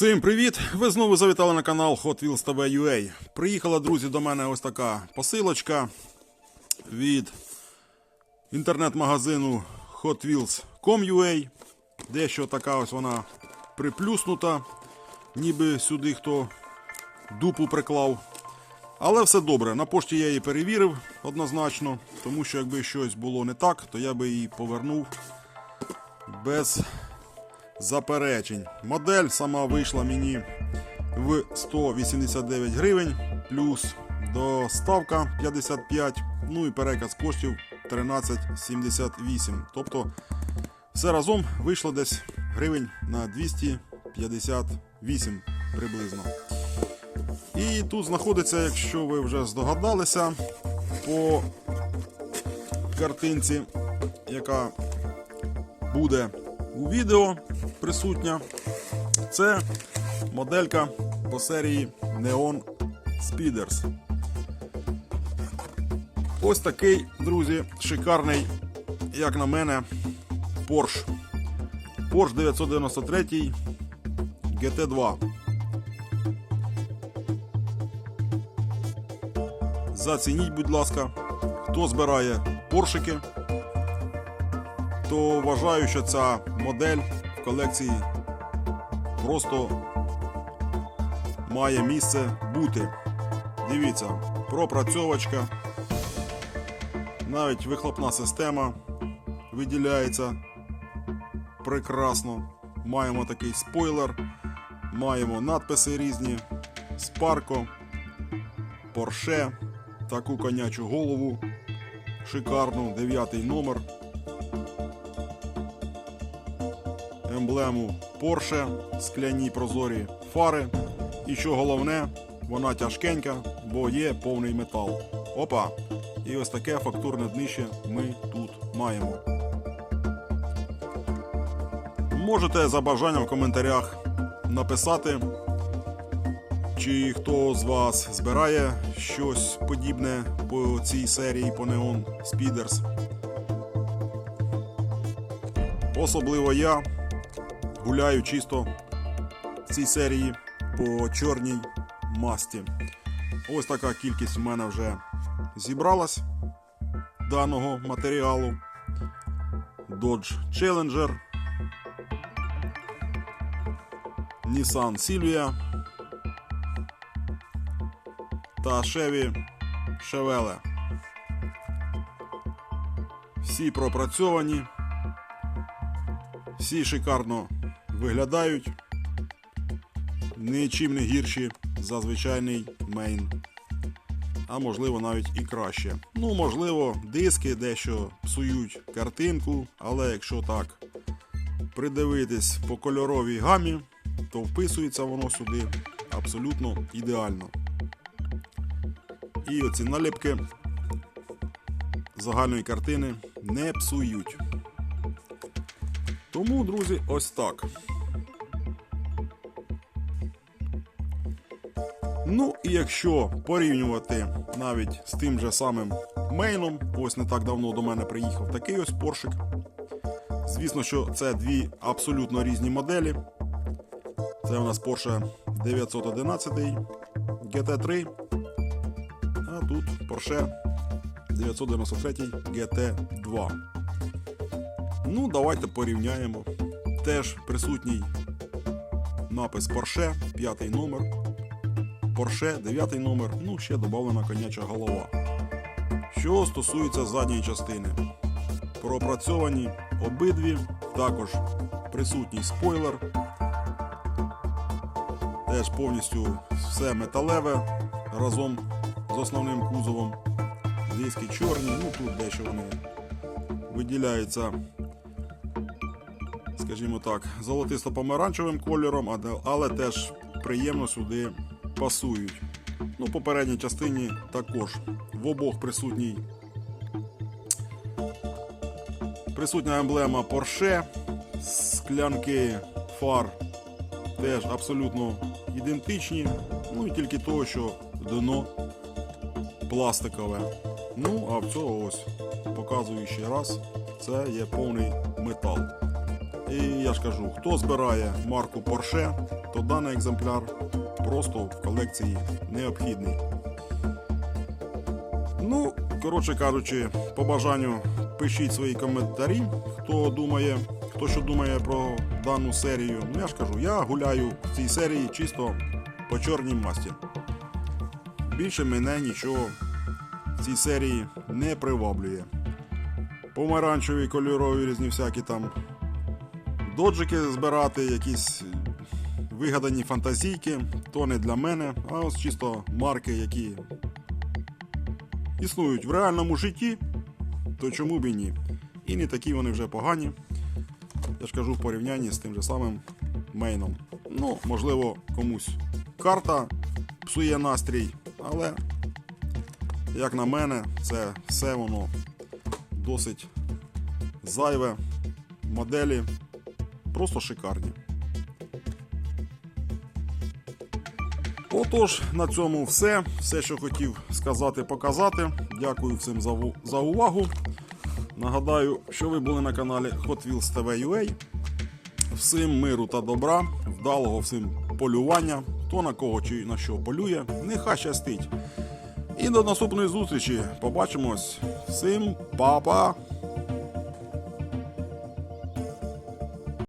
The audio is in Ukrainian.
Всім привіт! Ви знову завітали на канал Hot Wheels TV UA. Приїхала, друзі, до мене ось така посилочка від інтернет-магазину HotWheels.com.ua. Дещо така ось вона приплюснута, ніби сюди хто дупу приклав. Але все добре. На пошті я її перевірив однозначно, тому що якби щось було не так, то я би її повернув без заперечень. Модель сама вийшла мені в 189 гривень, плюс доставка 55, ну і переказ коштів 13,78. Тобто все разом вийшло десь гривень на 258 приблизно. І тут знаходиться, якщо ви вже здогадалися, по картинці, яка буде у відео присутня. Це моделька по серії Neon Speeders. Ось такий, друзі, шикарний, як на мене, Porsche. Porsche 993 GT2. Зацініть, будь ласка, хто збирає поршики, то вважаю, що ця модель в колекції просто має місце бути. Дивіться, пропрацьовочка, навіть вихлопна система виділяється прекрасно. Маємо такий спойлер, маємо надписи різні, Sparko, Porsche, таку конячу голову, шикарну, дев'ятий номер. Емблему Porsche, скляні прозорі фари. І що головне, вона тяжкенька, бо є повний метал. Опа! І ось таке фактурне днище ми тут маємо. Можете за бажанням в коментарях написати, чи хто з вас збирає щось подібне по цій серії по Neon Speeders. Особливо я гуляю чисто в цій серії по чорній масті. Ось така кількість у мене вже зібралась даного матеріалу. Dodge Challenger, Nissan Silvia та Chevy Chevelle. Всі пропрацьовані, всі шикарно виглядають нічим не гірші за звичайний мейн. А можливо навіть і краще. Ну, можливо, диски дещо псують картинку, але якщо так придивитись по кольоровій гамі, то вписується воно сюди абсолютно ідеально. І оці наліпки загальної картини не псують. Тому, друзі, ось так. Ну, і якщо порівнювати навіть з тим же самим мейном, ось не так давно до мене приїхав такий ось поршик. Звісно, що це дві абсолютно різні моделі. Це у нас Porsche 911 GT3. А тут Porsche 993 GT2. Ну, давайте порівняємо. Теж присутній напис Porsche, п'ятий номер. Porsche, дев'ятий номер, ну ще додана коняча голова. Що стосується задньої частини, пропрацьовані обидві, також присутній спойлер. Теж повністю все металеве разом з основним кузовом. Диски чорні, ну тут дещо вони виділяються скажімо так, золотисто-помаранчевим кольором, але теж приємно сюди пасують. Ну, по передній частині також в обох присутній присутня емблема Porsche, склянки фар теж абсолютно ідентичні. Ну і тільки того, що дно пластикове. Ну, а в цього ось показую ще раз, це є повний метал. І я ж кажу, хто збирає марку Porsche, то даний екземпляр просто в колекції необхідний. Ну, коротше кажучи, по бажанню пишіть свої коментарі, хто думає, хто що думає про дану серію. Ну я ж кажу, я гуляю в цій серії чисто по чорній масті. Більше мене нічого в цій серії не приваблює. Помаранчеві кольорові різні всякі там доджики збирати, якісь вигадані фантазійки, то не для мене, а ось чисто марки, які існують в реальному житті, то чому б і ні? І не такі вони вже погані. Я ж кажу в порівнянні з тим же самим мейном. Ну, можливо, комусь карта псує настрій, але, як на мене, це все воно досить зайве. Моделі просто шикарні. Отож, на цьому все. Все, що хотів сказати, показати. Дякую всім за, за увагу. Нагадаю, що ви були на каналі Hot Wheels TV UA. Всім миру та добра, вдалого всім полювання. Хто на кого чи на що полює, нехай щастить. І до наступної зустрічі. Побачимось. Всім па-па!